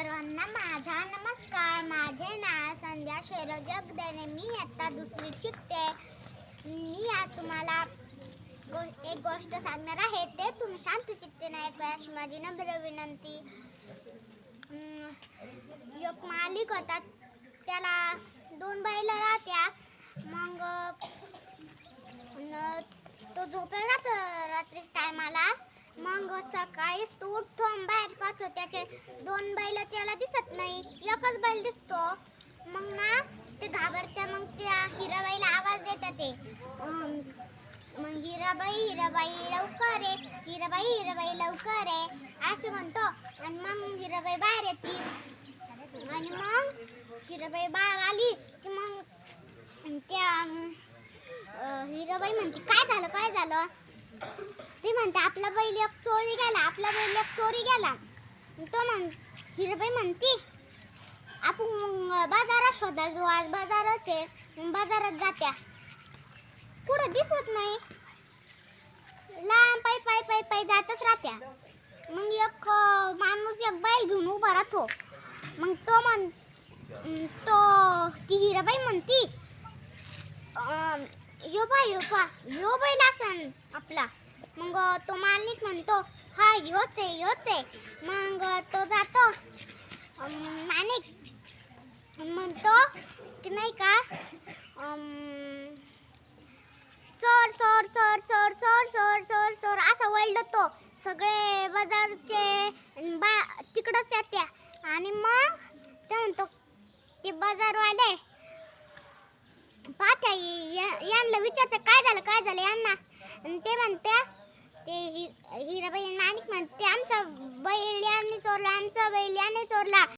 सर्वांना माझा नमस्कार. माझे नाव संध्या शैरव जगदेने. मी आता दुसरी शिकते. मी आज तुम्हाला गो एक गोष्ट सांगणार आहे. ते तुम्ही शांत चित्तेने ऐकूया अशी माझी नम्र विनंती एक मालिक होता त्याला दोन बैल राहत्या. मग न- तो झोपेल राहतो रात्रीच टायमाला मग सकाळीच तो उठतो बाहेर पाहतो त्याचे दोन बैल त्याला दिसत नाही एकच बैल दिसतो. मग ना ते घाबरत्या मग त्या हिराबाईला आवाज देतात ते. मग हिराबाई हिराबाई लवकर ये हिराबाई हिराबाई लवकर ये असं म्हणतो. आणि मग हिराबाई बाहेर येते. आणि मग हिराबाई बाहेर आली की मग त्या हिराबाई म्हणते काय झालं काय झालं? ते म्हणते आपला बैल एक चोरी गेला आपला बैल एक चोरी गेला. तो म्हण हिरबाई म्हणती आपण बाजारात शोधा जो आज बाजारच आहे बाजारात जात्या. कुठं दिसत नाही. लांब पाय पाय पाय पाय जातच राहत्या. मग एक माणूस एक बैल घेऊन उभा राहतो. मग तो म्हण तो ती हिराबाई म्हणती यो बा यो बा यो बैल असन आपला. मग तो मालिक म्हणतो हा योच आहे योच आहे. मग तो जातो. मालिक म्हणतो की नाही का चोर चोर चोर चोर चोर चोर चोर चोर असा वळडतो. सगळे बाजारचे बा तिकडंच येत्या आणि मग ते म्हणतो ते बाजारवाले या- विचारते काय झालं काय झालं? यांना. आणि ते म्हणत्या ते हि- हिराबाई माणिक म्हणते आमचा बैल यांनी चोरला आमचा बैल यांनी चोरला.